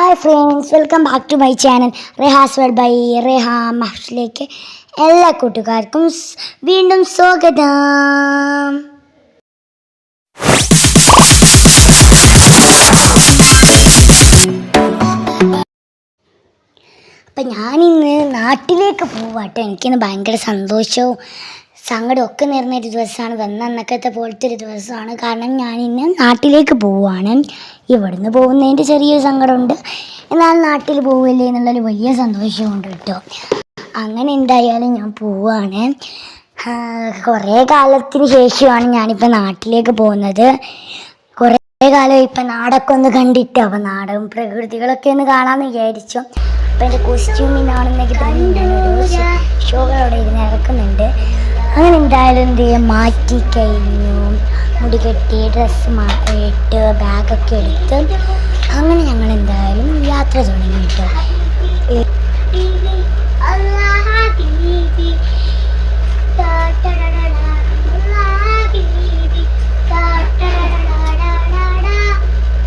Hi friends welcome back to my channel Reha's world by Reha മഹ്ഷിലേക്ക് എല്ലാ കൂട്ടുകാർക്കും വീണ്ടും സ്വാഗതം. അപ്പം ഞാനിന്ന് നാട്ടിലേക്ക് പോവാട്ടോ. എനിക്കിന്ന് ഭയങ്കര സന്തോഷവും സങ്കടവും ഒക്കെ നേർന്ന ഒരു ദിവസമാണ്. വന്ന അന്നക്കത്തെ പോലത്തെ ഒരു ദിവസമാണ്. കാരണം ഞാൻ ഇന്ന് നാട്ടിലേക്ക് പോവുകയാണ്. ഇവിടുന്ന് പോകുന്നതിന്റെ ചെറിയൊരു സങ്കടമുണ്ട്. എന്നാൽ നാട്ടിൽ പോവില്ലേ എന്നുള്ളൊരു വലിയ സന്തോഷമുണ്ട് കേട്ടോ. അങ്ങനെ എന്തായാലും ഞാൻ പോവുകയാണ്. കുറേ കാലത്തിന് ശേഷമാണ് ഞാനിപ്പോൾ നാട്ടിലേക്ക് പോകുന്നത്. കുറേ കാലം ഇപ്പം നാടൊക്കെ ഒന്ന് കണ്ടിട്ട് അപ്പം നാടകം പ്രകൃതികളൊക്കെ ഒന്ന് കാണാമെന്ന് വിചാരിച്ചു. അപ്പം എന്റെ കോസ്റ്റ്യൂമിനാണെന്നൊക്കെ ഞാനൊരു ഷോകൾ അവിടെ ഇരുന്ന് ഇറക്കുന്നുണ്ട്. അങ്ങനെ എന്തായാലും എന്ത് ചെയ്യാം മാറ്റി കഴിഞ്ഞു. മുടി കെട്ടി ഡ്രസ്സ് ഇട്ട് ബാഗൊക്കെ എടുത്ത് അങ്ങനെ ഞങ്ങൾ എന്തായാലും യാത്ര തുടങ്ങി കേട്ടോ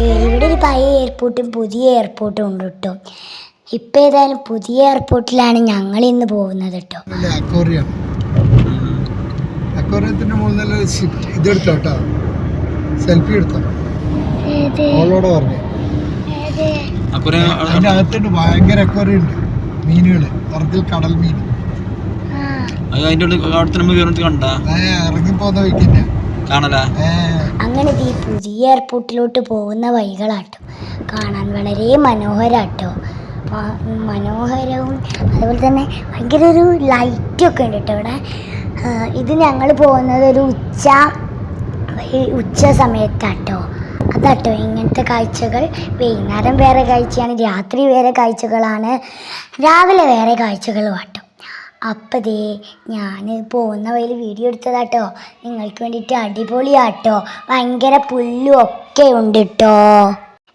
ഇവിടെ ഒരു പഴയ എയർപോർട്ടും പുതിയ എയർപോർട്ടും ഉണ്ട് കേട്ടോ ഇപ്പം ഏതായാലും പുതിയ എയർപോർട്ടിലാണ് ഞങ്ങൾ ഇന്ന് പോകുന്നത് കേട്ടോ അല്ല അക്വേറിയം അക്വേറിയത്തിന്റെ മുകളിൽ ഇതെടുത്തോ കേട്ടോ. സെൽഫി എടുത്തോ. അവളോട് പറഞ്ഞു. അതിന്റെ അകത്തുണ്ട് ഭയങ്കര അക്വേറിയം ഉണ്ട്. മീനുകൾ. പുറത്തിൽ കടൽ മീൻ. അതിന്റെ ഉള്ളിൽ അവിടുത്തെ നമ്മൾ കയറിട്ട് കണ്ട ഏ ഇറങ്ങിപ്പോന്ന വയ്ക്കുന്ന കാണല? അങ്ങനെ ഈ പുതിയ എയർപോർട്ടിലോട്ട് പോകുന്ന വഴികളാട്ടോ. കാണാൻ വളരെ മനോഹരാട്ടോ. മനോഹരവും അതുപോലെ തന്നെ ഭയങ്കര ഒരു ലൈറ്റൊക്കെ ഉണ്ട് കേട്ടോ ഇവിടെ. ഇത് ഞങ്ങൾ പോകുന്നത് ഒരു ഉച്ച ഉച്ച സമയത്താട്ടോ. അതാട്ടോ ഇങ്ങനത്തെ കാഴ്ചകൾ. വൈകുന്നേരം വേറെ കാഴ്ചയാണ് രാത്രി വേറെ കാഴ്ചകളാണ്. രാവിലെ വേറെ കാഴ്ചകളും ആട്ടോ അപ്പം ദേ ഞാൻ പോകുന്ന വഴിയിൽ വീഡിയോ എടുത്തതാട്ടോ. നിങ്ങൾക്ക് വേണ്ടിയിട്ട് അടിപൊളിയാട്ടോ. ഭയങ്കര പുല്ലും ഒക്കെ ഉണ്ട് കേട്ടോ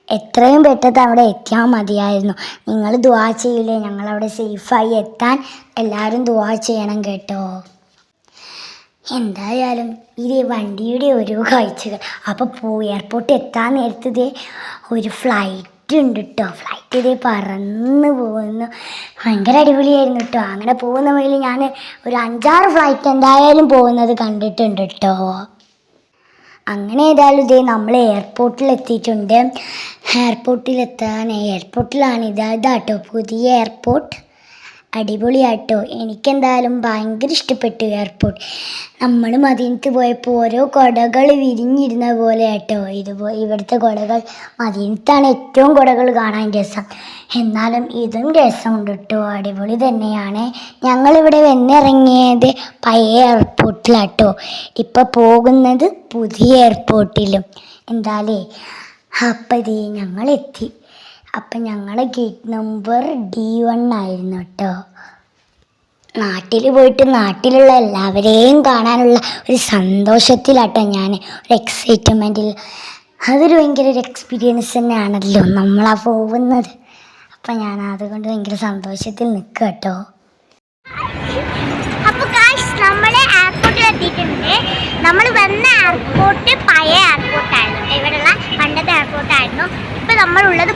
എത്രയും പെട്ടെന്ന് അവിടെ എത്തിയാൽ മതിയായിരുന്നു. നിങ്ങൾ ദുവാ ചെയ്യില്ലേ? ഞങ്ങളവിടെ സേഫായി എത്താൻ എല്ലാവരും ദുവാ ചെയ്യണം കേട്ടോ. എന്തായാലും ഇതേ വണ്ടിയുടെ ഓരോ കാഴ്ചകൾ. അപ്പോൾ പോ എയർപോർട്ട് എത്താൻ നേരത്ത് ഒരു ഫ്ലൈറ്റ് ഉണ്ട് കേട്ടോ ഫ്ലൈറ്റ് ഇതേ പറന്ന് പോകുന്നു. ഭയങ്കര അടിപൊളിയായിരുന്നു കേട്ടോ അങ്ങനെ പോകുന്ന വഴിയിൽ ഞാൻ ഒരു അഞ്ചാറ് ഫ്ലൈറ്റ് എന്തായാലും പോകുന്നത് കണ്ടിട്ടുണ്ട് കേട്ടോ അങ്ങനെ ഏതായാലും ഇതേ നമ്മൾ എയർപോർട്ടിൽ എത്തിയിട്ടുണ്ട്. എയർപോർട്ടിൽ എത്താൻ എയർപോർട്ടിലാണ് ഇതാ ഇതാട്ടോ പുതിയ എയർപോർട്ട് അടിപൊളിയാട്ടോ. എനിക്കെന്തായാലും ഭയങ്കര ഇഷ്ടപ്പെട്ടു എയർപോർട്ട് നമ്മൾ മദീനത്ത് പോയപ്പോൾ ഓരോ കുടകൾ വിരിഞ്ഞിരുന്ന പോലെ ആട്ടോ ഇതുപോ ഇവിടുത്തെ കുടകൾ. മദീനത്താണ് ഏറ്റവും കുടകൾ കാണാൻ രസം. എന്നാലും ഇതും രസമുണ്ട് കേട്ടോ അടിപൊളി തന്നെയാണ്. ഞങ്ങളിവിടെ വന്നിറങ്ങിയത് പഴയ എയർപോർട്ടിലാട്ടോ ഇപ്പോൾ പോകുന്നത് പുതിയ എയർപോർട്ടിലും എന്താലേ? അപ്പം ഞങ്ങൾ ഞങ്ങളെത്തി. അപ്പം ഞങ്ങളുടെ ഗേറ്റ് നമ്പർ ഡി വൺ ആയിരുന്നു കേട്ടോ നാട്ടിൽ പോയിട്ട് നാട്ടിലുള്ള എല്ലാവരെയും കാണാനുള്ള ഒരു സന്തോഷത്തിലാട്ടോ ഞാൻ ഒരു എക്സൈറ്റ്മെന്റിൽ അതൊരു ഭയങ്കര ഒരു എക്സ്പീരിയൻസ് തന്നെയാണല്ലോ നമ്മളാ പോകുന്നത്. അപ്പം ഞാൻ അതുകൊണ്ട് ഭയങ്കര സന്തോഷത്തിൽ നിൽക്കുക കേട്ടോ നമ്മൾ നമ്മൾ വന്ന എയർപോർട്ട് പഴയ എയർപോർട്ടായിരുന്നു ഇവിടെയുള്ള പണ്ടത്തെ എയർപോർട്ടായിരുന്നു ഇപ്പൊ നമ്മളുള്ളത്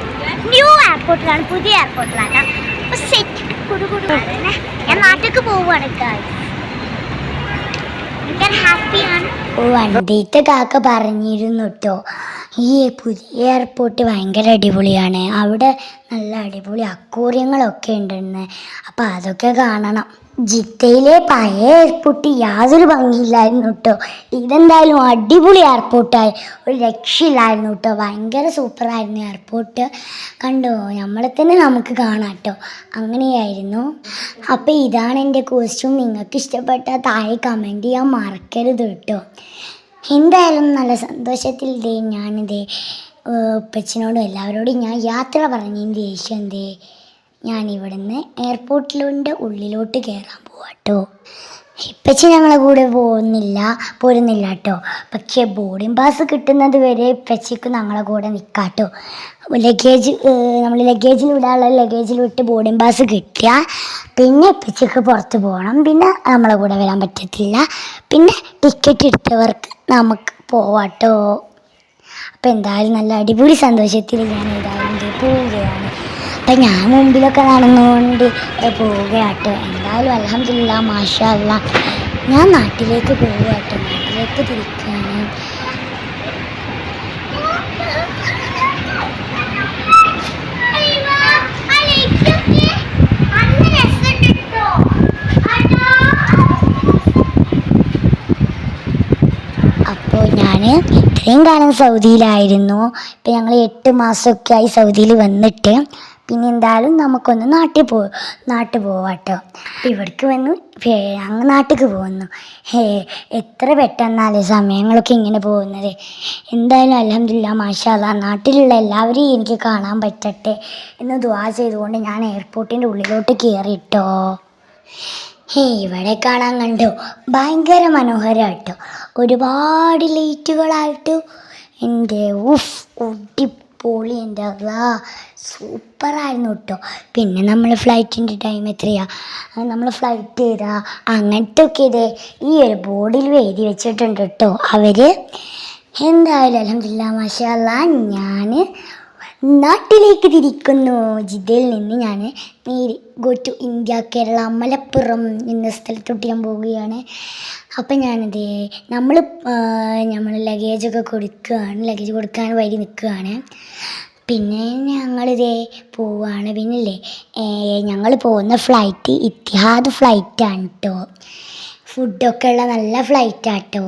ന്യൂ എയർപോർട്ടിലാണ് പുതിയ എയർപോർട്ടിലാണ് അപ്പൊ സെറ്റ് കുടുകുടു ഞാൻ നാട്ടിലേക്ക് പോവുകയാണ് ഭയങ്കര ഹാപ്പിയാണ് വണ്ടിത്തെ കാക്ക പറഞ്ഞിരുന്നു കേട്ടോ ഈ പുതിയ എയർപോർട്ട് ഭയങ്കര അടിപൊളിയാണ്. അവിടെ നല്ല അടിപൊളി അക്കൂറിയങ്ങളൊക്കെ ഉണ്ടെന്ന്. അപ്പം അതൊക്കെ കാണണം. ജിത്തയിലെ പഴയ എയർപോർട്ട് യാതൊരു ഭംഗിയില്ലായിരുന്നു കേട്ടോ. ഇതെന്തായാലും അടിപൊളി എയർപോർട്ടായി ഒരു രക്ഷയില്ലായിരുന്നു കേട്ടോ. ഭയങ്കര സൂപ്പറായിരുന്നു എയർപോർട്ട് കണ്ടോ? നമ്മളെ തന്നെ നമുക്ക് കാണാം കേട്ടോ. അങ്ങനെയായിരുന്നു. അപ്പോൾ ഇതാണ് എന്റെ കോസ്റ്റ്യൂം നിങ്ങൾക്ക് ഇഷ്ടപ്പെട്ട താഴെ കമന്റ് ചെയ്യാൻ മറക്കരുത് കേട്ടോ. എന്തായാലും നല്ല സന്തോഷത്തിൽ ഇതേ ഞാനിതേ ഉപ്പച്ചനോടും എല്ലാവരോടും ഞാൻ യാത്ര പറഞ്ഞതിന് ദേഷ്യം എന്തേ ഞാൻ ഇവിടുന്ന് എയർപോർട്ടിലുണ്ട് ഉള്ളിലോട്ട് കയറാൻ പോവാട്ടോ. ഇപ്പച്ചി ഞങ്ങളെ കൂടെ പോകുന്നില്ല പോരുന്നില്ല കേട്ടോ പക്ഷേ ബോർഡിംഗ് പാസ് കിട്ടുന്നത് വരെ ഇപ്പച്ചിക്ക് ഞങ്ങളെ കൂടെ നിൽക്കാട്ടോ ലഗേജ് നമ്മൾ ലഗേജിൽ വിടാനുള്ള ലഗേജിൽ വിട്ട് ബോർഡിംഗ് പാസ് കിട്ടിയാൽ പിന്നെ ഇപ്പച്ചിക്ക് പുറത്ത് പോകണം. പിന്നെ നമ്മളെ കൂടെ വരാൻ പറ്റത്തില്ല. പിന്നെ ടിക്കറ്റ് എടുത്തവർക്ക് നമുക്ക് പോവാട്ടോ. അപ്പം എന്തായാലും നല്ല അടിപൊളി സന്തോഷത്തിൽ ഞാൻ ഏതായാലും പോവുകയാണ്. അപ്പം ഞാൻ മുമ്പിലൊക്കെ നടന്നുകൊണ്ട് പോവുകയാട്ടോ. എന്തായാലും അലഹമില്ല മാഷാ അല്ലാ ഞാൻ നാട്ടിലേക്ക് പോവുകയാട്ടോ. നാട്ടിലേക്ക് തിരിക്കുകയാണ് ഞാൻ ഇത്രയും കാലം സൗദിയിലായിരുന്നു. ഇപ്പം ഞങ്ങൾ എട്ട് മാസമൊക്കെ ആയി സൗദിയിൽ വന്നിട്ട്. പിന്നെ എന്തായാലും നമുക്കൊന്ന് നാട്ടിൽ പോ നാട്ടിൽ പോവാട്ടോ. ഇവിടേക്ക് വന്നു അങ്ങ് നാട്ടിലേക്ക് പോകുന്നു. ഹേ എത്ര പെട്ടെന്നാലേ സമയങ്ങളൊക്കെ ഇങ്ങനെ പോകുന്നത്. എന്തായാലും അലഹമില്ല മാഷാല്ല നാട്ടിലുള്ള എല്ലാവരെയും എനിക്ക് കാണാൻ പറ്റട്ടെ എന്ന് ദ്വാ ചെയ്തുകൊണ്ട് ഞാൻ എയർപോർട്ടിന്റെ ഉള്ളിലോട്ട് കയറിയിട്ടോ ഹേ ഇവിടെ കാണാൻ കണ്ടു? ഭയങ്കര മനോഹരമായിട്ടോ ഒരുപാട് ലൈറ്റുകളായിട്ട് എന്റെ ഉഫ് ഒട്ടിപ്പൊളി എന്റെ അതാ സൂപ്പറായിരുന്നു കേട്ടോ. പിന്നെ നമ്മൾ ഫ്ലൈറ്റിന്റെ ടൈം എത്രയാണ് നമ്മൾ ഫ്ലൈറ്റ് ചെയ്താ അങ്ങനത്തെ ഒക്കെ ഇതേ ഈ ഒരു ബോർഡിൽ എഴുതി വെച്ചിട്ടുണ്ട് കേട്ടോ. അവർ എന്തായാലും അലഹമില്ല മാഷല്ല ഞാൻ നാട്ടിലേക്ക് തിരിക്കുന്നു. ജിദ്ദയിൽ നിന്ന് ഞാൻ നേരി go to India Kerala Malappuram എന്ന സ്ഥലത്തോട്ട് ഞാൻ പോവുകയാണ്. അപ്പം ഞാനത് നമ്മൾ നമ്മൾ ലഗേജൊക്കെ കൊടുക്കുകയാണ്. ലഗേജ് കൊടുക്കാൻ വഴി നിൽക്കുകയാണ്. പിന്നെ ഞങ്ങളിതേ പോവാണ്. പിന്നില്ലേ ഞങ്ങൾ പോകുന്ന ഫ്ലൈറ്റ് ഇത്തിഹാദ് ഫ്ലൈറ്റാണ് കേട്ടോ ഫുഡൊക്കെ ഉള്ള നല്ല ഫ്ലൈറ്റാണ് കേട്ടോ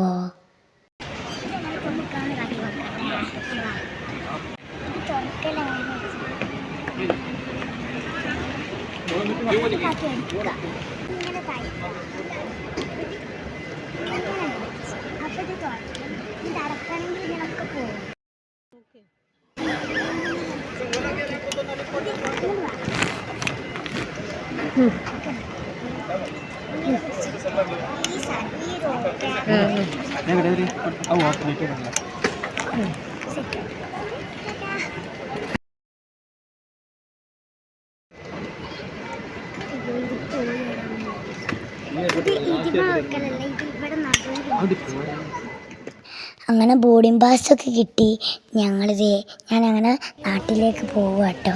അങ്ങനെ ബോർഡിംഗ് പാസ്സൊക്കെ കിട്ടി. ഞങ്ങളിത് അങ്ങനെ നാട്ടിലേക്ക് പോവുക കേട്ടോ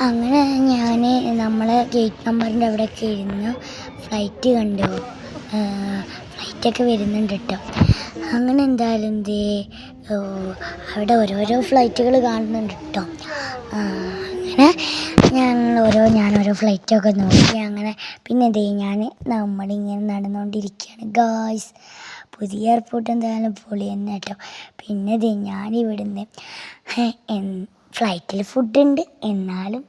അങ്ങനെ ഞാൻ നമ്മൾ ഗേറ്റ് നമ്പറിന്റെ അവിടെയൊക്കെ ഇരുന്ന് ഫ്ലൈറ്റ് കണ്ടു. ഫ്ലൈറ്റൊക്കെ വരുന്നുണ്ട് കേട്ടോ അങ്ങനെ എന്തായാലും എന്തേ അവിടെ ഓരോരോ ഫ്ലൈറ്റുകൾ കാണുന്നുണ്ട് കേട്ടോ അങ്ങനെ ഞാൻ ഓരോ ഞാൻ ഓരോ ഫ്ലൈറ്റൊക്കെ നോക്കി അങ്ങനെ പിന്നെ എന്തേ ഞാൻ നമ്മളിങ്ങനെ നടന്നുകൊണ്ടിരിക്കുകയാണ് ഗായ്സ് പുതിയ എയർപോർട്ട് എന്തായാലും പൊളി തന്നെ കേട്ടോ. പിന്നെ ദേ ഞാൻ ഇവിടുന്ന് ഫ്ലൈറ്റിൽ ഫുഡുണ്ട് എന്നാലും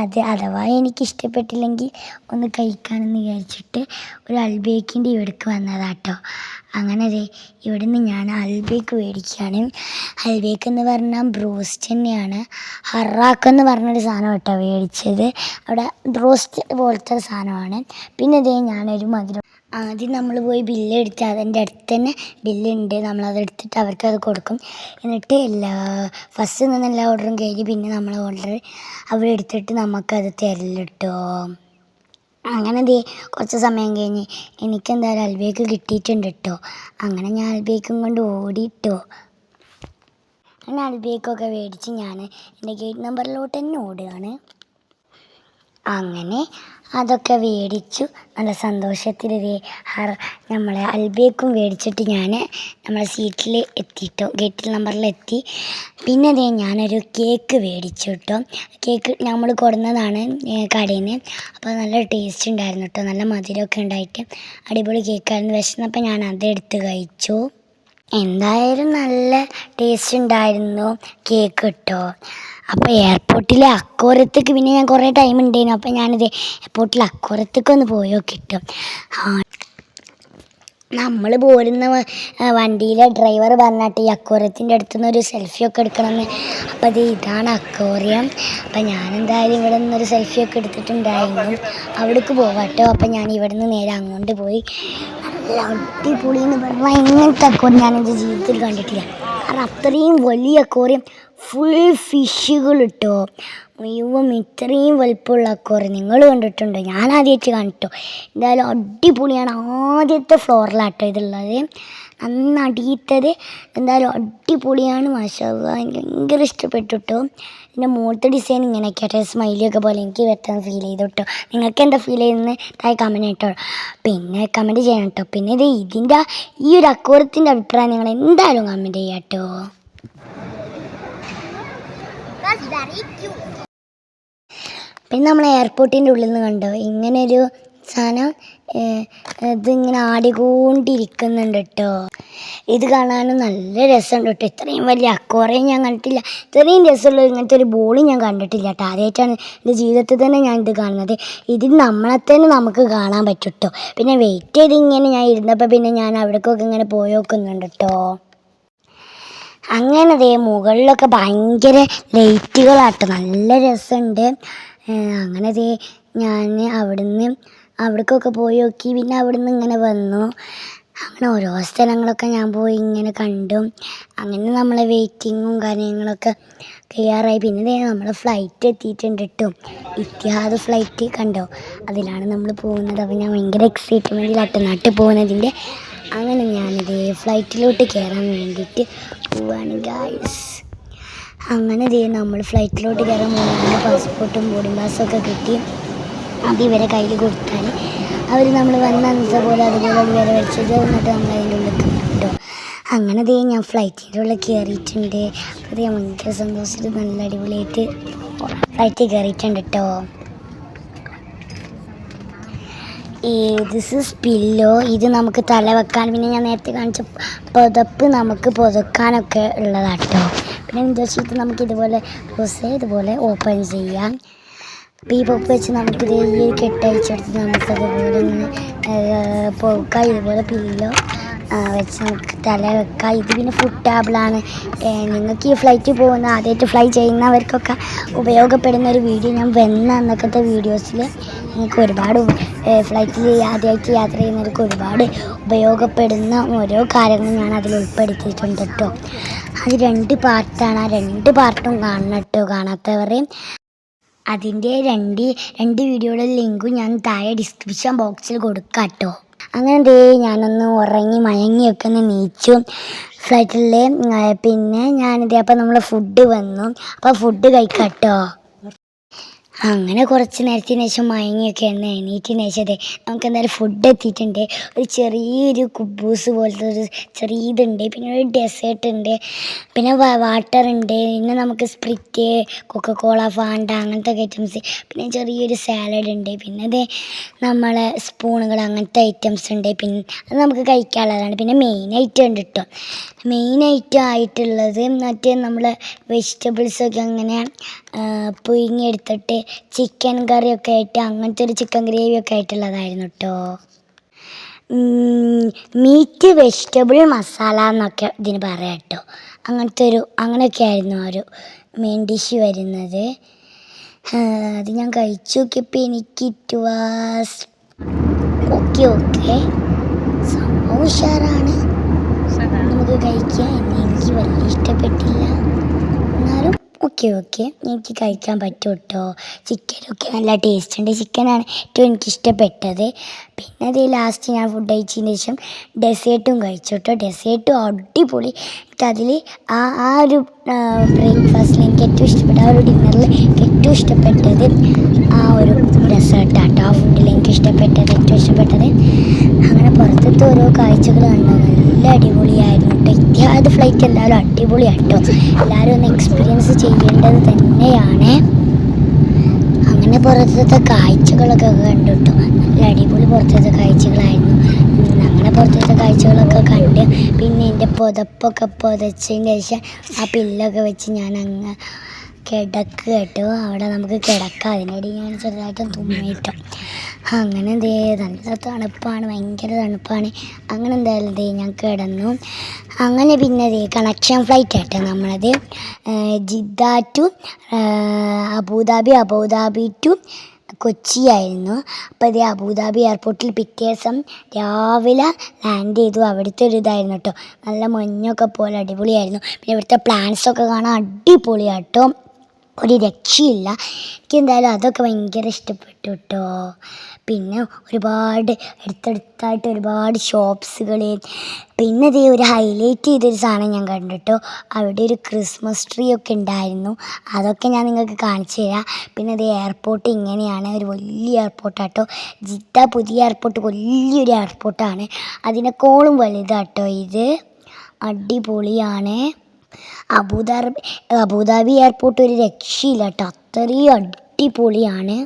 അത് അഥവാ എനിക്ക് ഇഷ്ടപ്പെട്ടില്ലെങ്കിൽ ഒന്ന് കഴിക്കാമെന്ന് വിചാരിച്ചിട്ട് ഒരു അൽബേക്കിന്റെ ഇവിടേക്ക് വന്നതാട്ടോ. അങ്ങനെ ദേ നിന്ന് ഞാൻ അൽബേക്ക് മേടിക്കുകയാണ്. അൽബേക്ക് എന്ന് പറഞ്ഞാൽ ബ്രോസ്റ്റ് തന്നെയാണ്. ഹറാക്ക് എന്ന് പറഞ്ഞൊരു സാധനം കേട്ടോ മേടിച്ചത്. അവിടെ ബ്രോസ്റ്റ് പോലത്തെ സാധനമാണ്. പിന്നെ ദേ ഞാനൊരു മധുരം ആദ്യം നമ്മൾ പോയി ബില്ല് എടുത്ത് അതിന്റെ അടുത്ത് തന്നെ ബില്ലുണ്ട്. നമ്മളത് എടുത്തിട്ട് അവർക്കത് കൊടുക്കും. എന്നിട്ട് എല്ലാ ഫസ്റ്റ് നിന്ന് എല്ലാ ഓർഡറും കഴിഞ്ഞ് പിന്നെ നമ്മൾ ഓർഡർ അവരെടുത്തിട്ട് നമുക്കത് തരലിട്ടോ. അങ്ങനെ ദേ കുറച്ച് സമയം കഴിഞ്ഞ് എനിക്കെന്തായാലും അൽബേക്ക് കിട്ടിയിട്ടുണ്ട് കേട്ടോ അങ്ങനെ ഞാൻ അൽബേക്കും കൊണ്ട് ഓടിയിട്ടോ അങ്ങനെ അൽബേക്കൊക്കെ മേടിച്ച് ഞാൻ എന്റെ ഗേറ്റ് നമ്പറിലോട്ട് തന്നെ ഓടുകയാണ്. അങ്ങനെ അതൊക്കെ മേടിച്ചു നല്ല സന്തോഷത്തിൽ ഹർ നമ്മളെ അൽബേക്കും മേടിച്ചിട്ട് ഞാൻ നമ്മളെ സീറ്റിൽ എത്തിയിട്ടോ ഗേറ്റിൽ നമ്പറിൽ എത്തി. പിന്നെ അതേ ഞാനൊരു കേക്ക് മേടിച്ചു കേട്ടോ. കേക്ക് നമ്മൾ കൊടുന്നതാണ് കടയിൽ നിന്ന് അപ്പോൾ നല്ല ടേസ്റ്റ് ഉണ്ടായിരുന്നു കേട്ടോ. നല്ല മധുരമൊക്കെ ഉണ്ടായിട്ട്. അടിപൊളി കേക്കായിരുന്നു. വിശന്നപ്പോൾ ഞാൻ അതെടുത്ത് കഴിച്ചു. എന്തായാലും നല്ല ടേസ്റ്റ് ഉണ്ടായിരുന്നു കേക്ക് കേട്ടോ. അപ്പോൾ എയർപോർട്ടിലെ അക്കോരത്തേക്ക് പിന്നെ ഞാൻ കുറേ ടൈം ഉണ്ടായിരുന്നു അപ്പോൾ ഞാനിത് എയർപോർട്ടിലെ അക്കോരത്തേക്ക് ഒന്ന് പോയോ കിട്ടും നമ്മൾ പോരുന്ന വണ്ടിയിലെ ഡ്രൈവർ പറഞ്ഞിട്ട് ഈ അക്കോറിയത്തിന്റെ അടുത്തുനിന്ന് ഒരു സെൽഫി ഒക്കെ എടുക്കണമെന്ന് അപ്പോൾ അത് ഇതാണ് അക്കോറിയം അപ്പം ഞാനെന്തായാലും ഇവിടെ നിന്നൊരു സെൽഫി ഒക്കെ എടുത്തിട്ടുണ്ടായിരുന്നു. അവിടേക്ക് പോവാട്ടോ. അപ്പം ഞാൻ ഇവിടെ നിന്ന് നേരെ അങ്ങോട്ട് പോയി. നല്ല അടിപൊളി എന്ന് പറഞ്ഞാൽ ഇങ്ങനത്തെ അക്കോറിയം ഞാൻ എന്റെ ജീവിതത്തിൽ കണ്ടിട്ടില്ല. കാരണം അത്രയും വലിയ അക്കോറിയം ഫുൾ ഫിഷുകളിട്ടോ ഇവം മുഴുവൻ ഇത്രയും വലുപ്പമുള്ള അക്കോറിയം നിങ്ങൾ കണ്ടിട്ടുണ്ടോ? ഞാൻ ആദ്യമായിട്ട് കണ്ടിട്ടോ എന്തായാലും അടിപൊളിയാണ് ആദ്യത്തെ ഫ്ലോറിലാട്ടോ ഇതുള്ളത്. നന്നടിയിട്ടത്. എന്തായാലും അടിപൊളിയാണ് മാഷാള്ള ഭയങ്കര ഇഷ്ടപ്പെട്ടു കേട്ടോ എന്റെ മുഖത്തെ ഡിസൈൻ ഇങ്ങനെയൊക്കെ ആട്ടെ സ്മൈലിയൊക്കെ പോലെ എനിക്ക് പെട്ടെന്ന് ഫീൽ ചെയ്തു കേട്ടോ നിങ്ങൾക്ക് എന്താ ഫീൽ ചെയ്യുന്നത്? താഴെ കമന്റ് കേട്ടോ പിന്നെ കമന്റ് ചെയ്യണം കേട്ടോ പിന്നെ ഇത് ഇതിന്റെ ഈ ഒരു അക്കോറത്തിന്റെ അഭിപ്രായം നിങ്ങൾ എന്തായാലും കമന്റ് ചെയ്യാം കേട്ടോ പിന്നെ നമ്മൾ എയർപോർട്ടിന്റെ ഉള്ളിൽ നിന്ന് കണ്ടോ? ഇങ്ങനൊരു സാധനം ഇതിങ്ങനെ ആടിക്കൊണ്ടിരിക്കുന്നുണ്ട് കേട്ടോ ഇത് കാണാനും നല്ല രസമുണ്ട് കേട്ടോ ഇത്രയും വലിയ അക്കോറയും ഞാൻ കണ്ടിട്ടില്ല. ഇത്രയും രസമുള്ള ഇങ്ങനത്തെ ഒരു ബോളും ഞാൻ കണ്ടിട്ടില്ല കേട്ടോ ആദ്യമായിട്ടാണ് എന്റെ ജീവിതത്തിൽ തന്നെ ഞാൻ ഇത് കാണുന്നത്. ഇതിൽ നമ്മളെ തന്നെ നമുക്ക് കാണാൻ പറ്റും കേട്ടോ പിന്നെ വെയിറ്റ് ചെയ്ത് ഇങ്ങനെ ഞാൻ ഇരുന്നപ്പോൾ പിന്നെ ഞാൻ അവിടേക്കൊക്കെ ഇങ്ങനെ പോയി നോക്കുന്നുണ്ട് കേട്ടോ അങ്ങനെ ദേ മുകളിലൊക്കെ ഭയങ്കര ലൈറ്റുകളാട്ടോ. നല്ല രസമുണ്ട്. അങ്ങനെ ദേ ഞാൻ അവിടുന്ന് അവിടേക്കൊക്കെ പോയി നോക്കി. പിന്നെ അവിടുന്ന് ഇങ്ങനെ വന്നു. അങ്ങനെ ഓരോ സ്ഥലങ്ങളൊക്കെ ഞാൻ പോയി ഇങ്ങനെ കണ്ടു. അങ്ങനെ നമ്മളെ വെയിറ്റിങ്ങും കാര്യങ്ങളൊക്കെ ക്ലിയറായി പിന്നെ നമ്മളെ ഫ്ലൈറ്റ് എത്തിയിട്ടുണ്ട് കേട്ടോ ഇത്യാദ ഫ്ലൈറ്റ് കണ്ടോ? അതിലാണ് നമ്മൾ പോകുന്നത്. അപ്പോൾ ഞാൻ ഭയങ്കര എക്സൈറ്റ്മെന്റിലാട്ടോ നാട്ടിൽ പോകുന്നതിന്റെ. അങ്ങനെ ഞാനിത് ഫ്ലൈറ്റിലോട്ട് കയറാൻ വേണ്ടിയിട്ട് പോവാണ് ഗായ്സ് അങ്ങനെ ദേ നമ്മൾ ഫ്ലൈറ്റിലോട്ട് കയറാൻ പോകുന്നതിന്റെ പാസ്പോർട്ടും ബോർഡിംഗ് പാസ്സും ഒക്കെ കിട്ടി. അത് ഇവരെ കയ്യിൽ കൊടുത്താൽ അവർ നമ്മൾ വന്ന പോലെ അതുപോലെ അത് വരെ വെച്ചത് എന്നിട്ട് നമ്മൾ അതിന്റെ ഉള്ളിൽ കിട്ടും അങ്ങനെ ദേ ഞാൻ ഫ്ലൈറ്റിന്റെ ഉള്ളിൽ കയറിയിട്ടുണ്ട് അപ്പോൾ ഞാൻ ഭയങ്കര സന്തോഷത്തിൽ നല്ല അടിപൊളിയായിട്ട് ഫ്ലൈറ്റിൽ കയറിയിട്ടുണ്ട് കേട്ടോ ദിസ് ഇസ് പില്ലോ ഇത് നമുക്ക് തല വെക്കാൻ പിന്നെ ഞാൻ നേരത്തെ കാണിച്ച പുതപ്പ് നമുക്ക് പുതക്കാനൊക്കെ ഉള്ളതാട്ടോ. പിന്നെ എന്താ വെച്ചിട്ട് നമുക്ക് ഇതുപോലെ ക്ലോസ് ഇതുപോലെ ഓപ്പൺ ചെയ്യാം. അപ്പോൾ ഈ പൊപ്പ് വെച്ച് നമുക്കിത് ഈ ഒരു കെട്ടഴിച്ചെടുത്ത് നമുക്കതുപോലെ ഇങ്ങനെ പൊക്കാം ഇതുപോലെ പില്ലോ വെച്ച് നമുക്ക് തല വെക്കാം. ഇത് പിന്നെ ഫുഡ് ടാബിളാണ് നിങ്ങൾക്ക് ഈ ഫ്ലൈറ്റ് പോകുന്ന ആദ്യമായിട്ട് ഫ്ലൈ ചെയ്യുന്നവർക്കൊക്കെ ഉപയോഗപ്പെടുന്ന ഒരു വീഡിയോ ഞാൻ വന്ന അന്നൊക്കത്തെ വീഡിയോസിൽ നിങ്ങൾക്ക് ഒരുപാട് ഫ്ലൈറ്റിൽ ആദ്യമായിട്ട് യാത്ര ചെയ്യുന്നവർക്ക് ഒരുപാട് ഉപയോഗപ്പെടുന്ന ഓരോ കാര്യങ്ങളും ഞാൻ അതിൽ ഉൾപ്പെടുത്തിയിട്ടുണ്ട് കേട്ടോ. അത് രണ്ട് പാർട്ടാണ് ആ രണ്ട് പാർട്ടും കാണണം കേട്ടോ കാണാത്തവരെ. അതിന്റെ രണ്ട് രണ്ട് വീഡിയോയുടെ ലിങ്കും ഞാൻ താഴെ ഡിസ്ക്രിപ്ഷൻ ബോക്സിൽ കൊടുക്കാം കേട്ടോ. അങ്ങനെ ദേ ഞാനൊന്ന് ഉറങ്ങി മയങ്ങിയൊക്കെ ഒന്ന് നീച്ചു. ഫ്ലൈറ്റിൽ പിന്നെ ഞാനിതേ അപ്പം നമ്മൾ ഫുഡ് വന്നു. അപ്പോൾ ഫുഡ് കഴിക്കാം കേട്ടോ അങ്ങനെ കുറച്ച് നേരത്തിന് ശേഷം മയങ്ങിയൊക്കെ ആണ് എണീറ്റിന് ശേഷം അതെ നമുക്ക് എന്തായാലും ഫുഡ് എത്തിയിട്ടുണ്ട്. ഒരു ചെറിയൊരു കുബൂസ് പോലത്തെ ഒരു ചെറിയ ഇതുണ്ട് പിന്നെ ഒരു ഡെസേർട്ട് ഉണ്ട്. പിന്നെ വാട്ടർ ഉണ്ട്. പിന്നെ നമുക്ക് സ്പ്രിറ്റ് കൊക്കക്കോള ഫാണ്ട അങ്ങനത്തെ ഐറ്റംസ് പിന്നെ ചെറിയൊരു സാലഡ് ഉണ്ട്. പിന്നെ അത് നമ്മളെ സ്പൂണുകൾ അങ്ങനത്തെ ഐറ്റംസ് ഉണ്ട്. പിന്നെ അത് നമുക്ക് കഴിക്കാനുള്ളതാണ്. പിന്നെ മെയിൻ ഐറ്റം ഉണ്ട് കേട്ടോ മെയിൻ ഐറ്റം ആയിട്ടുള്ളത് മറ്റേ നമ്മൾ വെജിറ്റബിൾസൊക്കെ അങ്ങനെ പുഴുങ്ങിയെടുത്തിട്ട് ചിക്കൻ കറിയൊക്കെ ആയിട്ട് അങ്ങനത്തെ ഒരു ചിക്കൻ ഗ്രേവി ഒക്കെ ആയിട്ടുള്ളതായിരുന്നു കേട്ടോ മീറ്റ് വെജിറ്റബിൾ മസാല എന്നൊക്കെ ഇതിന് പറയാം കേട്ടോ അങ്ങനത്തെ ഒരു അങ്ങനെയൊക്കെ ആയിരുന്നു ഒരു മെയിൻ ഡിഷ് വരുന്നത്. അത് ഞാൻ കഴിച്ചു. നോക്കിയപ്പോൾ എനിക്ക് ഇറ്റ് വാസ് ഓക്കെ ഓക്കെ. സംഭവം ഉഷാറാണ്. നമുക്ക് കഴിക്കാം. എനിക്ക് വലിയ ഇഷ്ടപ്പെട്ടില്ല. ഓക്കെ ഓക്കെ എനിക്ക് കഴിക്കാൻ പറ്റും കേട്ടോ ചിക്കനൊക്കെ നല്ല ടേസ്റ്റ് ഉണ്ട്. ചിക്കനാണ് ഏറ്റവും എനിക്ക് ഇഷ്ടപ്പെട്ടത് പിന്നെ അത് ലാസ്റ്റ് ഞാൻ ഫുഡ് കഴിച്ചതിന് ശേഷം ഡെസേർട്ടും കഴിച്ചു കേട്ടോ ഡെസേർട്ടും അടിപൊളി. എനിക്ക് അതിൽ ആ ആ ഒരു ബ്രേക്ക്ഫാസ്റ്റിൽ എനിക്ക് ഏറ്റവും ഇഷ്ടപ്പെട്ട ആ ഒരു ഡിന്നറിൽ ഏറ്റവും ഇഷ്ടപ്പെട്ടത് ആ ഒരു ഡെസേർട്ടാട്ടോ ആ ഫുഡിൽ എനിക്ക് ഇഷ്ടപ്പെട്ടത് ഏറ്റവും ഇഷ്ടപ്പെട്ടത്. അങ്ങനെ പുറത്തത്തെ ഓരോ കാഴ്ചകൾ കണ്ടു. നല്ല അടിപൊളിയായിരുന്നു. കേട്ടോ ഫ്ലൈറ്റ് എന്തായാലും അടിപൊളിയാട്ടോ. എല്ലാവരും ഒന്ന് എക്സ്പീരിയൻസ് ചെയ്യേണ്ടത് തന്നെയാണ്. അങ്ങനെ പുറത്തത്തെ കാഴ്ചകളൊക്കെ കണ്ടു കേട്ടോ നല്ല അടിപൊളി പുറത്തത്തെ കാഴ്ചകളായിരുന്നു. അങ്ങനെ പുറത്തത്തെ കാഴ്ചകളൊക്കെ കണ്ട് പിന്നെ എന്റെ പുതപ്പൊക്കെ പുതച്ചതിന് ശേഷം ആ പില്ലൊക്കെ വെച്ച് ഞാൻ അങ്ങ് കിടക്ക് കേട്ടോ. അവിടെ നമുക്ക് കിടക്കാം. അതിനിടെ ഞാൻ ചെറുതായിട്ട് തുമ്മിയിട്ടു. അങ്ങനെ ദേ നല്ല തണുപ്പാണ്. ഭയങ്കര തണുപ്പാണ്. അങ്ങനെ എന്തായാലും ദേ ഞാൻ കിടന്നു. അങ്ങനെ പിന്നെ ദേ കണക്ഷൻ ഫ്ലൈറ്റ് ആട്ടോ നമ്മളത്. Jeddah to Abu Dhabi Abu Dhabi to കൊച്ചിയായിരുന്നു അപ്പോൾ ഇത് അബുദാബി എയർപോർട്ടിൽ പിറ്റേ ദിവസം രാവിലെ ലാൻഡ് ചെയ്തു. അവിടുത്തെ ഒരു ഇതായിരുന്നു കേട്ടോ. നല്ല മഞ്ഞൊക്കെ പോലെ അടിപൊളിയായിരുന്നു. പിന്നെ ഇവിടുത്തെ പ്ലാൻസൊക്കെ കാണാൻ അടിപൊളിയാട്ടോ. ഒരു രക്ഷയില്ല. എനിക്ക് എന്തായാലും അതൊക്കെ ഭയങ്കര ഇഷ്ടപ്പെട്ടു കേട്ടോ പിന്നെ ഒരുപാട് അടുത്തടുത്തായിട്ട് ഒരുപാട് ഷോപ്സുകൾ പിന്നെ ഇതേ ഒരു ഹൈലൈറ്റ് ചെയ്തൊരു സാധനം ഞാൻ കണ്ടിട്ടോ അവിടെ ഒരു ക്രിസ്മസ് ട്രീ ഒക്കെ ഉണ്ടായിരുന്നു. അതൊക്കെ ഞാൻ നിങ്ങൾക്ക് കാണിച്ചു തരാം. പിന്നെ ഇത് എയർപോർട്ട് ഇങ്ങനെയാണ്. ഒരു വലിയ എയർപോർട്ടാട്ടോ ജിദ്ദ പുതിയ എയർപോർട്ട് വലിയൊരു എയർപോർട്ടാണ്. അതിനേക്കോളും വലുതാട്ടോ ഇത്. അടിപൊളിയാണ്. അബുദാബി അബുദാബി എയർപോർട്ട് ഒരു രക്ഷയില്ല കേട്ടോ അത്രയും അടിപൊളിയാണ്.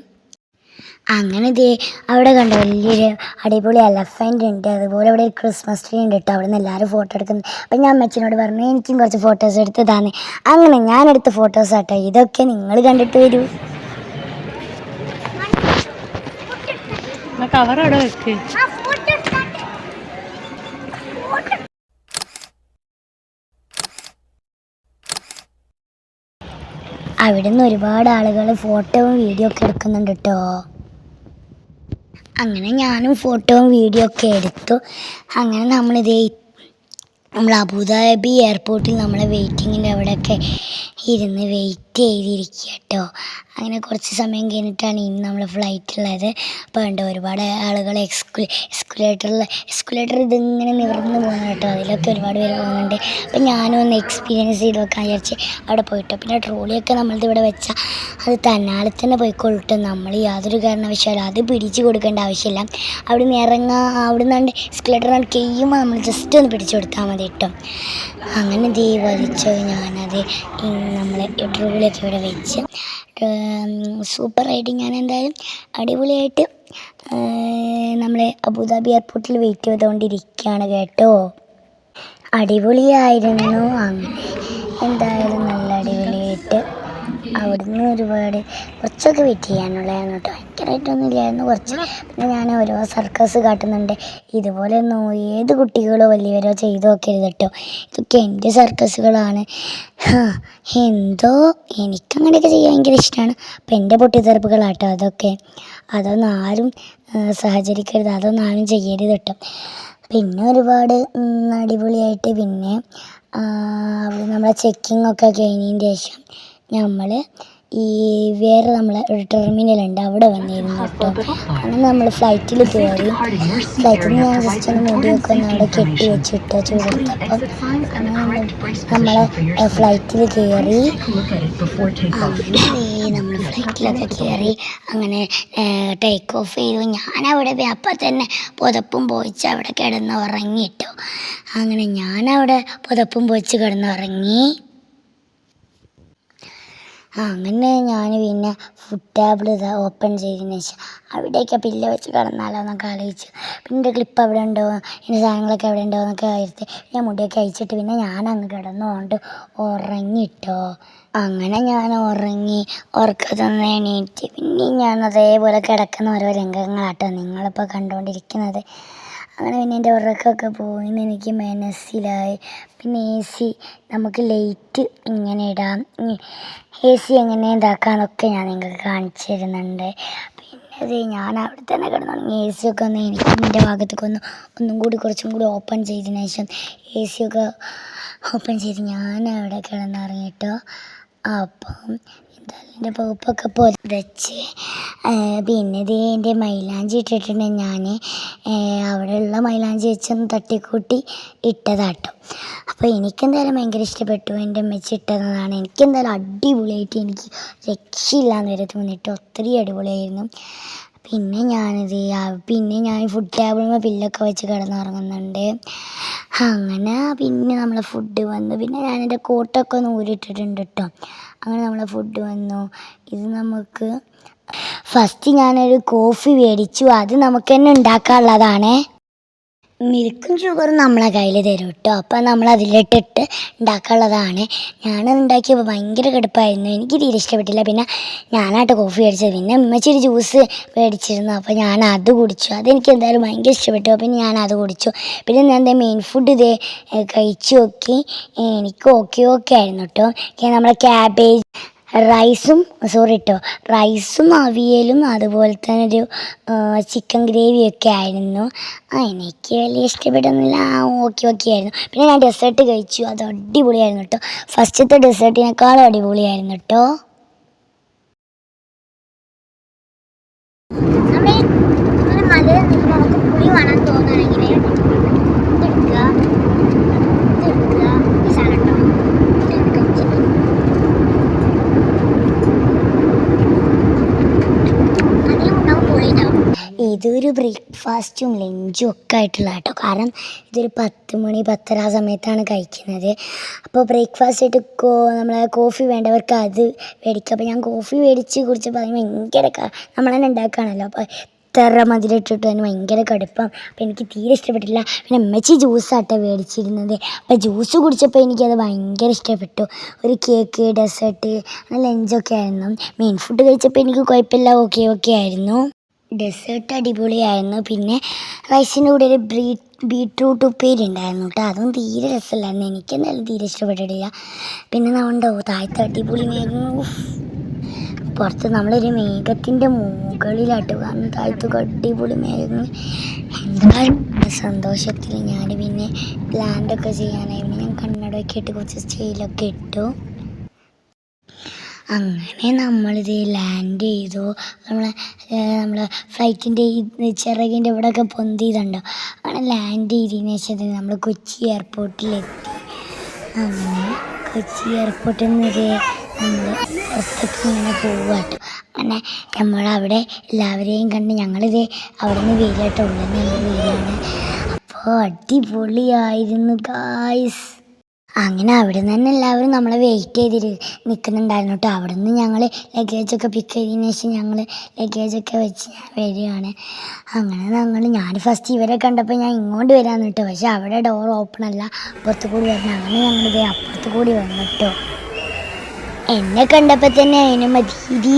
അങ്ങനെ ദേ അവിടെ കണ്ടോ വലിയൊരു അടിപൊളി എലഫന്റ് ഉണ്ട്. അതുപോലെ അവിടെ ഒരു ക്രിസ്മസ് ട്രീ ഉണ്ട് കേട്ടോ അവിടെ നിന്ന് എല്ലാവരും ഫോട്ടോ എടുക്കുന്നു. അപ്പം ഞാൻ അമ്മച്ചിനോട് പറഞ്ഞു എനിക്കും കുറച്ച് ഫോട്ടോസ് എടുത്ത് തന്നെ. അങ്ങനെ ഞാൻ എടുത്ത ഫോട്ടോസ് ആട്ടോ. ഇതൊക്കെ നിങ്ങൾ കണ്ടിട്ട് വരൂ. കവർ അവിടെ വെക്ക് ആ ഫോട്ടോ എടുത്താണ്ട് ഫോട്ടോ അവിടെ നിന്ന് ഒരുപാട് ആളുകൾ ഫോട്ടോയും വീഡിയോ ഒക്കെ എടുക്കുന്നുണ്ട് കേട്ടോ അങ്ങനെ ഞാനും ഫോട്ടോയും വീഡിയോ ഒക്കെ എടുത്തു. അങ്ങനെ നമ്മളിതേ നമ്മൾ അബുദാബി എയർപോർട്ടിൽ നമ്മളെ വെയിറ്റിങ്ങിന്റെ അവിടെയൊക്കെ ഇരുന്ന് വെയിറ്റ് ചെയ്തിരിക്കുക കേട്ടോ. അങ്ങനെ കുറച്ച് സമയം കഴിഞ്ഞിട്ടാണ് ഇന്ന് നമ്മൾ ഫ്ലൈറ്റുള്ളത് അപ്പോൾ ഉണ്ട് ഒരുപാട് ആളുകൾ എക്സ്കു എക്സ്കുലേറ്ററിൽ എക്സ്കുലേറ്റർ ഇതിങ്ങനെ നിവർന്ന് പോകുന്നു കേട്ടോ. അതിലൊക്കെ ഒരുപാട് പേര് പോകുന്നുണ്ട്. അപ്പോൾ ഞാനും ഒന്ന് എക്സ്പീരിയൻസ് ചെയ്ത് വെക്കാൻ വിചാരിച്ച് അവിടെ പോയിട്ടോ. പിന്നെ ട്രോളിയൊക്കെ നമ്മളത് ഇവിടെ വെച്ചാൽ അത് തന്നാലെ തന്നെ പോയിക്കൊള്ളിട്ട്. നമ്മൾ യാതൊരു കാരണവശാലും അത് പിടിച്ചു കൊടുക്കേണ്ട ആവശ്യമില്ല. അവിടെ നിന്ന് ഇറങ്ങാൻ അവിടെ നിന്നാണ്ട് എക്സ്കുലേറ്റർ കഴിയുമ്പോൾ നമ്മൾ ജസ്റ്റ് ഒന്ന് പിടിച്ചു കൊടുത്താൽ മതി. കേട്ടോ. അങ്ങനെ ദേ വലിച്ചു ഞാനത് നമ്മൾ ട്രോളിയൊക്കെ ഇവിടെ വെച്ച്. സൂപ്പർ സൂപ്പറായിട്ട് ഞാൻ എന്തായാലും. അടിപൊളിയായിട്ട് നമ്മൾ അബുദാബി എയർപോർട്ടിൽ വെയിറ്റ് ചെയ്തുകൊണ്ടിരിക്കുകയാണ് കേട്ടോ. അടിപൊളിയായിരുന്നു. അങ്ങനെ എന്തായാലും നല്ല അടിപൊളിയായിട്ട്. അവിടുന്ന് ഒരുപാട് കുറച്ചൊക്കെ വെയിറ്റ് ചെയ്യാനുള്ളതാണ് കേട്ടോ. ഭയങ്കരമായിട്ടൊന്നും ഇല്ലായിരുന്നു. കുറച്ച് പിന്നെ ഞാൻ ഓരോ സർക്കസ് കാട്ടുന്നുണ്ട്. ഇതുപോലെ ഒന്നും ഏത് കുട്ടികളോ വലിയവരോ ചെയ്തു നോക്കരുത് കേട്ടോ. ഇതൊക്കെ എന്റെ സർക്കസുകളാണ് എന്തോ എനിക്കങ്ങനെയൊക്കെ ചെയ്യാൻ ഭയങ്കര ഇഷ്ടമാണ് അപ്പം എന്റെ പൊട്ടിത്തെറുപ്പുകളാട്ടോ അതൊക്കെ. അതൊന്നും ആരും സഹചരിക്കരുത് അതൊന്നും ആരും ചെയ്യരുത് കേട്ടോ. പിന്നെ ഒരുപാട് അടിപൊളിയായിട്ട് പിന്നെ അവിടെ നമ്മളെ ചെക്കിംഗ് ഒക്കെ കഴിഞ്ഞതിന് ശേഷം നമ്മൾ ഈ വേറെ നമ്മളെ ഒരു ടെർമിനൽ ഉണ്ട് അവിടെ വന്നിരുന്നു കേട്ടോ. അങ്ങനെ നമ്മൾ ഫ്ലൈറ്റിൽ കയറി ഫ്ലൈറ്റിൽ നിന്ന് ഞാൻ ജസ്റ്റ് ഒന്ന് മുടിയൊക്കെ ഒന്ന് അവിടെ കെട്ടി വെച്ചിട്ട് ചൂടെടുത്തപ്പം അങ്ങനെ നമ്മൾ നമ്മളെ ഫ്ലൈറ്റിൽ കയറി നമ്മൾ ഫ്ലൈറ്റിലൊക്കെ കയറി അങ്ങനെ ടേക്ക് ഓഫ് ചെയ്തു. ഞാൻ അവിടെ അപ്പം തന്നെ പുതപ്പും പോയിച്ച് അവിടെ കിടന്ന് ഉറങ്ങിട്ടോ അങ്ങനെ ഞാൻ അവിടെ പുതപ്പും പോയിച്ച് കിടന്നുറങ്ങി. അങ്ങനെ ഞാൻ പിന്നെ ഫുഡ് ടേബിൾ ഇത് ഓപ്പൺ ചെയ്തതിന് ശേഷം അവിടെയൊക്കെ പില്ല വെച്ച് കിടന്നാലോ എന്നൊക്കെ ആലോചിച്ച്. പിന്നെ എന്റെ ക്ലിപ്പ് അവിടെ ഉണ്ടോ? എന്റെ സാധനങ്ങളൊക്കെ അവിടെ ഉണ്ടോ എന്നൊക്കെ ആയിട്ട് ഞാൻ മുടിയൊക്കെ അയച്ചിട്ട് പിന്നെ ഞാൻ അങ്ങ് കിടന്നുകൊണ്ട് ഉറങ്ങിട്ടോ. അങ്ങനെ ഞാൻ ഉറങ്ങി ഉറക്കത്തൊന്ന് എണീറ്റ്. പിന്നെയും ഞാൻ അതേപോലെ കിടക്കുന്ന ഓരോ രംഗങ്ങളാട്ടോ നിങ്ങളിപ്പോൾ കണ്ടുകൊണ്ടിരിക്കുന്നത് അങ്ങനെ പിന്നെ എന്റെ ഉറക്കമൊക്കെ പോയി എന്ന് എനിക്ക് മനസ്സിലായി. പിന്നെ എ സി നമുക്ക് ലൈറ്റ് ഇങ്ങനെ ഇടാം. എ സി എങ്ങനെ ഇതാക്കാമെന്നൊക്കെ ഞാൻ നിങ്ങൾക്ക് കാണിച്ചു തരുന്നുണ്ട്. പിന്നെ അത് ഞാൻ അവിടെ തന്നെ കിടന്നുറങ്ങി. എ സി ഒക്കെ ഒന്ന് എനിക്ക് എന്റെ ഭാഗത്തേക്ക് ഒന്ന് ഒന്നും കൂടി കുറച്ചും കൂടി ഓപ്പൺ ചെയ്തതിന് ശേഷം എ സി ഒക്കെ ഓപ്പൺ ചെയ്ത് ഞാൻ അവിടെ കിടന്നുറങ്ങിട്ടോ അപ്പം എന്റെ പോപ്പൊക്കെ പൊതച്ച് പിന്നെ ഇത് എന്റെ മൈലാഞ്ചി ഇട്ടിട്ടുണ്ട് ഞാൻ അവിടെയുള്ള മൈലാഞ്ചി വെച്ചൊന്ന് തട്ടിക്കൂട്ടി ഇട്ടതാട്ടോ. അപ്പോൾ എനിക്കെന്തായാലും ഭയങ്കര ഇഷ്ടപ്പെട്ടു. എന്റെ അമ്മച്ചി ഇട്ടതാണ്. എനിക്കെന്തായാലും അടിപൊളിയായിട്ട് എനിക്ക് രക്ഷയില്ലാന്ന് വരെ തോന്നിയിട്ട് ഒത്തിരി അടിപൊളിയായിരുന്നു. പിന്നെ ഞാനിത് പിന്നെ ഞാൻ ഫുഡ് ടേബിളിൽ പില്ലൊക്കെ വെച്ച് കിടന്നുറങ്ങുന്നുണ്ട്. അങ്ങനെ പിന്നെ നമ്മളെ ഫുഡ് വന്നു. പിന്നെ ഞാൻ കോട്ടൊക്കെ ഒന്ന് ഊരിട്ടിട്ടുണ്ട് കേട്ടോ അങ്ങനെ നമ്മളെ ഫുഡ് വന്നു. ഇത് നമുക്ക് ഫസ്റ്റ് ഞാനൊരു കോഫി മേടിച്ചു. അത് നമുക്ക് തന്നെ ഉണ്ടാക്കാനുള്ളതാണേ. മിൽക്കും ഷുഗറും നമ്മളെ കയ്യിൽ തരും കേട്ടോ അപ്പം നമ്മൾ അതിലിട്ടിട്ട് ഉണ്ടാക്കാനുള്ളതാണ്. ഞാൻ ഉണ്ടാക്കിയപ്പോൾ ഭയങ്കര കടുപ്പായിരുന്നു. എനിക്ക് തീരെ ഇഷ്ടപ്പെട്ടില്ല. പിന്നെ ഞാനായിട്ട് കോഫി അടിച്ചത്. പിന്നെ ഉമ്മച്ചൊരു ജ്യൂസ് മേടിച്ചിരുന്നു. അപ്പോൾ ഞാൻ അത് കുടിച്ചു. അതെനിക്ക് എന്തായാലും ഭയങ്കര ഇഷ്ടപ്പെട്ടു. പിന്നെ ഞാൻ അത് കുടിച്ചു. പിന്നെ ഞാൻ എന്റെ മെയിൻ ഫുഡ് ഇത് കഴിച്ചു നോക്കി. എനിക്ക് ഓക്കെ ഓക്കെ ആയിരുന്നു കേട്ടോ നമ്മളെ ക്യാബേജ് റൈസും സോറി കേട്ടോ റൈസും അവിയലും അതുപോലെ തന്നെ ഒരു ചിക്കൻ ഗ്രേവിയൊക്കെ ആയിരുന്നു. ആ എനിക്ക് വലിയ ഇഷ്ടപ്പെട്ടൊന്നുമില്ല ആ ഓക്കെ ഓക്കെ ആയിരുന്നു. പിന്നെ ഞാൻ ഡെസേർട്ട് കഴിച്ചു. അത് അടിപൊളിയായിരുന്നു കേട്ടോ ഫസ്റ്റത്തെ ഡെസേർട്ടിനേക്കാളും അടിപൊളിയായിരുന്നു കേട്ടോ മലയിൽ നിൽക്കുമ്പോൾ നമുക്ക് പുളി വേണം തോന്നുകയാണെങ്കിൽ നല്ലൊരു ബ്രേക്ക്ഫാസ്റ്റും ലഞ്ചും ഒക്കെ ആയിട്ടുള്ള കേട്ടോ. കാരണം ഇതൊരു പത്ത് മണി പത്തര ആ സമയത്താണ് കഴിക്കുന്നത്. അപ്പോൾ ബ്രേക്ക്ഫാസ്റ്റ് ആയിട്ട് കോ നമ്മളെ കോഫി വേണ്ടവർക്ക് അത് മേടിക്കുക അപ്പോൾ ഞാൻ കോഫി മേടിച്ച് കുടിച്ചപ്പോൾ അതിന് ഭയങ്കര നമ്മൾ തന്നെ ഉണ്ടാക്കുകയാണല്ലോ. അപ്പോൾ ഇത്ര മതിലിട്ടിട്ട് തന്നെ ഭയങ്കര കടുപ്പം. അപ്പോൾ എനിക്ക് തീരെ ഇഷ്ടപ്പെട്ടില്ല. പിന്നെ അമ്മച്ചി ജ്യൂസാട്ടോ മേടിച്ചിരുന്നത്. അപ്പോൾ ജ്യൂസ് കുടിച്ചപ്പോൾ എനിക്കത് ഭയങ്കര ഇഷ്ടപ്പെട്ടു. ഒരു കേക്ക് ഡെസേർട്ട് ലഞ്ചൊക്കെ ആയിരുന്നു. മെയിൻ ഫുഡ് കഴിച്ചപ്പോൾ എനിക്ക് കുഴപ്പമില്ല. ഓക്കെ ഓക്കെ ആയിരുന്നു. ഡെസേർട്ട് അടിപൊളിയായിരുന്നു. പിന്നെ റൈസിന്റെ കൂടെ ഒരു ബ്രീ ബീട്രൂട്ട് ഉപ്പേരി ഉണ്ടായിരുന്നു കേട്ടോ. അതും തീരെ രസമില്ലായിരുന്നു. എനിക്ക് എന്തായാലും തീരെ ഇഷ്ടപ്പെട്ടിട്ടില്ല. പിന്നെ നമ്മളുണ്ടോ താഴത്തെ അടിപൊളി മേഘം. പുറത്ത് നമ്മളൊരു മേഘത്തിന്റെ മുകളിലായിട്ട് കാരണം താഴത്തൊക്കെ അടിപൊളി മേഘങ്ങൾ എന്തായാലും സന്തോഷത്തിൽ ഞാൻ പിന്നെ ലാൻഡൊക്കെ ചെയ്യാനായി പിന്നെ ഞാൻ കണ്ണടയൊക്കെ ഇട്ട് കുറച്ച് സ്റ്റൈലൊക്കെ ഇട്ടു. അങ്ങനെ നമ്മളിത് ലാൻഡ് ചെയ്തു. നമ്മൾ നമ്മൾ ഫ്ലൈറ്റിന്റെ ഈ ചിറകിന്റെ ഇവിടെയൊക്കെ പൊന്തിയതുണ്ടോ അങ്ങനെ ലാൻഡ് ചെയ്തതിന് ശേഷം നമ്മൾ കൊച്ചി എയർപോർട്ടിലെത്തി അങ്ങനെ കൊച്ചി എയർപോർട്ടിൽ നിന്ന് നമ്മൾ പുറത്തേക്ക് ഇങ്ങനെ പോവുക കേട്ടോ അങ്ങനെ നമ്മളവിടെ എല്ലാവരെയും കണ്ട് ഞങ്ങളിത് അവിടെ നിന്ന് വരികട്ടോ ഉള്ളിൽ നിന്ന് അപ്പോൾ അടിപൊളിയായിരുന്നു ഗായ്സ് അങ്ങനെ അവിടെ നിന്ന് തന്നെ എല്ലാവരും നമ്മളെ വെയിറ്റ് ചെയ്തിട്ട് നിൽക്കുന്നുണ്ടായിരുന്നു കേട്ടോ അവിടെ നിന്ന് ഞങ്ങൾ ലഗേജൊക്കെ പിക്ക് ചെയ്തതിന് ശേഷം ഞങ്ങൾ ലഗേജൊക്കെ വെച്ച് ഞാൻ വരികയാണ്. അങ്ങനെ ഞങ്ങൾ ഞാൻ ഫസ്റ്റ് ഇവരെ കണ്ടപ്പോൾ ഞാൻ ഇങ്ങോട്ട് വരാമെന്ന് കേട്ടോ പക്ഷേ അവിടെ ഡോർ ഓപ്പൺ അല്ല അപ്പുറത്ത് കൂടി വരണം. അങ്ങനെ ഞങ്ങൾ അപ്പുറത്ത് കൂടി വന്നു കേട്ടോ എന്നെ കണ്ടപ്പോൾ തന്നെ അതിന് പറഞ്ഞ്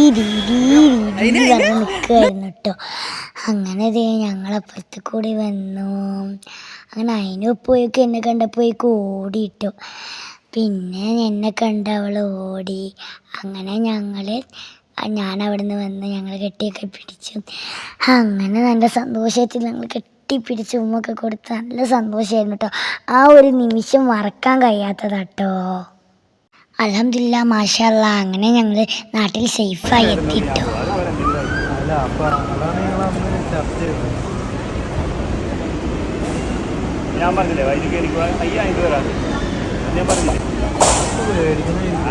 നിൽക്കുമായിരുന്നു കേട്ടോ. അങ്ങനെ ദേ ഞങ്ങളപ്പുറത്ത് കൂടി വന്നു. അങ്ങനെ അതിനൊപ്പോയൊക്കെ എന്നെ കണ്ടപ്പോഴേക്കും ഓടിയിട്ടു പിന്നെ എന്നെ കണ്ട അവൾ ഓടി. അങ്ങനെ ഞങ്ങൾ ഞാൻ അവിടെ നിന്ന് വന്ന് ഞങ്ങൾ കെട്ടിയൊക്കെ പിടിച്ചു. അങ്ങനെ നല്ല സന്തോഷത്തിൽ ഞങ്ങൾ കെട്ടിപ്പിടിച്ച് ഉമ്മൊക്കെ കൊടുത്ത് നല്ല സന്തോഷമായിരുന്നു കേട്ടോ. ആ ഒരു നിമിഷം മറക്കാൻ കഴിയാത്തതാട്ടോ അലഹമില്ല മാഷല്ല അങ്ങനെ ഞങ്ങൾ നാട്ടിൽ സേഫായി എത്തിട്ടോ. ഞാൻ പറഞ്ഞില്ലേ വൈദ്യുതി എനിക്ക് അയ്യായിട്ട് വരാം. ഞാൻ പറഞ്ഞില്ലേ?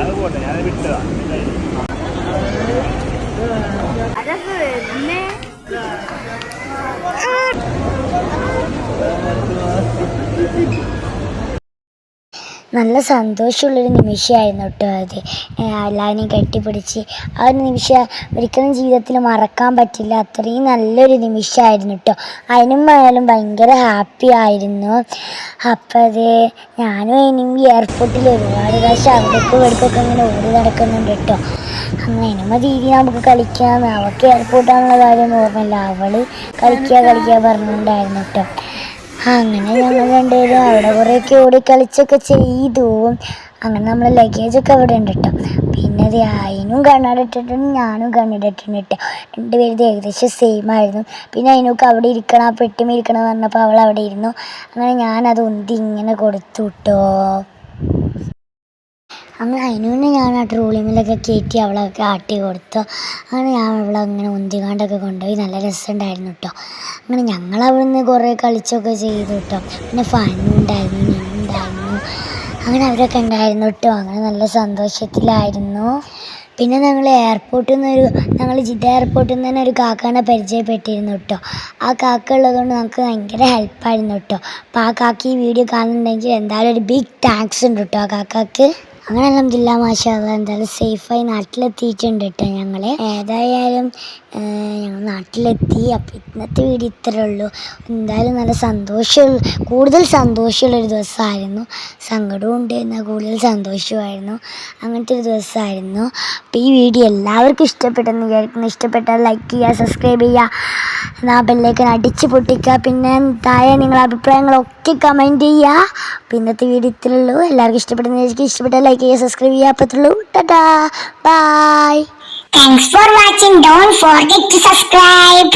അത് പോട്ടെ ഞാൻ വിട്ടതാ. നല്ല സന്തോഷമുള്ളൊരു നിമിഷമായിരുന്നു കേട്ടോ അത്. എല്ലാവരെയും കെട്ടിപ്പിടിച്ച് ആ ഒരു നിമിഷം ഒരിക്കലും ജീവിതത്തിൽ മറക്കാൻ പറ്റില്ല. അത്രയും നല്ലൊരു നിമിഷമായിരുന്നു കേട്ടോ. അതിനും ആയാലും ഭയങ്കര ഹാപ്പി ആയിരുന്നു. അപ്പം അത് ഞാനും ഇനിയും എയർപോർട്ടിൽ ഒരുപാട് പ്രാവശ്യം അവിടേക്കും ഇവിടേക്കൊക്കെ ഇങ്ങനെ ഓടി നടക്കുന്നുണ്ട് കേട്ടോ. അങ്ങനെ രീതി നമുക്ക് കളിക്കാം. അവൾക്ക് എയർപോർട്ടാണുള്ള കാര്യം ഓർമ്മയില്ല. അവൾ കളിക്കുക കളിക്കുക പറഞ്ഞിട്ടുണ്ടായിരുന്നു കേട്ടോ. അങ്ങനെ ഞങ്ങൾ രണ്ടുപേരും അവിടെ കുറേയൊക്കെ ഓടി കളിച്ചൊക്കെ ചെയ്തു. അങ്ങനെ നമ്മൾ ലഗേജൊക്കെ അവിടെ ഉണ്ട് കേട്ടോ പിന്നെ അത് അതിനും കണ്ണടിട്ടിട്ടുണ്ട് ഞാനും കണ്ണട കേട്ടോ രണ്ടുപേരും ഏകദേശം സെയിം ആയിരുന്നു. പിന്നെ അതിനൊക്കെ അവിടെ ഇരിക്കണം ആ പെട്ടിമ ഇരിക്കണം എന്ന് പറഞ്ഞപ്പോൾ അവൾ അവിടെ ഇരുന്നു. അങ്ങനെ ഞാനത് ഉന്തി ഇങ്ങനെ കൊടുത്തു കേട്ടോ അങ്ങനെ അതിനുമുന്നേ ഞാൻ ആ ട്രോളിമിലൊക്കെ കയറ്റി അവളൊക്കെ ആട്ടി കൊടുത്തു. അങ്ങനെ ഞാൻ അവളെ അങ്ങനെ മുന്തികാണ്ടൊക്കെ കൊണ്ടുപോയി നല്ല രസമുണ്ടായിരുന്നു കേട്ടോ അങ്ങനെ ഞങ്ങൾ അവിടുന്ന് കുറേ കളിച്ചൊക്കെ ചെയ്തു കേട്ടോ പിന്നെ ഫണ്ണും ഉണ്ടായിരുന്നു നീണ്ടായിരുന്നു അങ്ങനെ അവരൊക്കെ ഉണ്ടായിരുന്നു കേട്ടോ അങ്ങനെ നല്ല സന്തോഷത്തിലായിരുന്നു. പിന്നെ ഞങ്ങൾ എയർപോർട്ടിൽ നിന്നൊരു ഞങ്ങൾ ജിദ്ദ എയർപോർട്ടിൽ നിന്ന് തന്നെ ഒരു കാക്കാനെ പരിചയപ്പെട്ടിരുന്നു കേട്ടോ ആ കാക്ക ഉള്ളതുകൊണ്ട് നമുക്ക് ഭയങ്കര ഹെൽപ്പായിരുന്നു കേട്ടോ അപ്പോൾ ആ കാക്ക ഈ വീഡിയോ കാണുന്നുണ്ടെങ്കിൽ എന്തായാലും ഒരു ബിഗ് താങ്ക്സ് ഉണ്ട് കേട്ടോ ആ കാക്കാക്ക്. അങ്ങനെ അലഹമില്ല മാഷാ അല്ലാ എന്തായാലും സേഫായി നാട്ടിലെത്തിയിട്ടുണ്ട് കേട്ടോ ഞങ്ങൾ ഏതായാലും ഞങ്ങൾ നാട്ടിലെത്തി. അപ്പം ഇന്നത്തെ വീഡിയോ ഇത്രേ ഉള്ളൂ. എന്തായാലും നല്ല സന്തോഷമുള്ള കൂടുതൽ സന്തോഷമുള്ളൊരു ദിവസമായിരുന്നു. സങ്കടവും ഉണ്ട് എന്നാൽ കൂടുതൽ സന്തോഷമായിരുന്നു. അങ്ങനത്തെ ഒരു ദിവസമായിരുന്നു. അപ്പോൾ ഈ വീഡിയോ എല്ലാവർക്കും ഇഷ്ടപ്പെട്ടെന്ന് വിചാരിക്കുന്നു. ഇഷ്ടപ്പെട്ടാൽ ലൈക്ക് ചെയ്യുക സബ്സ്ക്രൈബ് ചെയ്യുക. എന്നാൽ ബെല്ലേക്കൻ അടിച്ച് പൊട്ടിക്കുക. പിന്നെ താഴെ നിങ്ങളുടെ അഭിപ്രായങ്ങളൊക്കെ കമന്റ് ചെയ്യുക. അപ്പോൾ ഇന്നത്തെ വീഡിയോ ഇത്രേ ഉള്ളൂ. എല്ലാവർക്കും ഇഷ്ടപ്പെട്ടെന്ന് വിചാരിക്കും ഇഷ്ടപ്പെട്ടാൽ ലൈക്ക് ചെയ്യുക സബ്സ്ക്രൈബ് ചെയ്യുക അപ്പോൾ ഇത്രേ ഉള്ളൂ tata bye Thanks for watching. Don't forget to subscribe.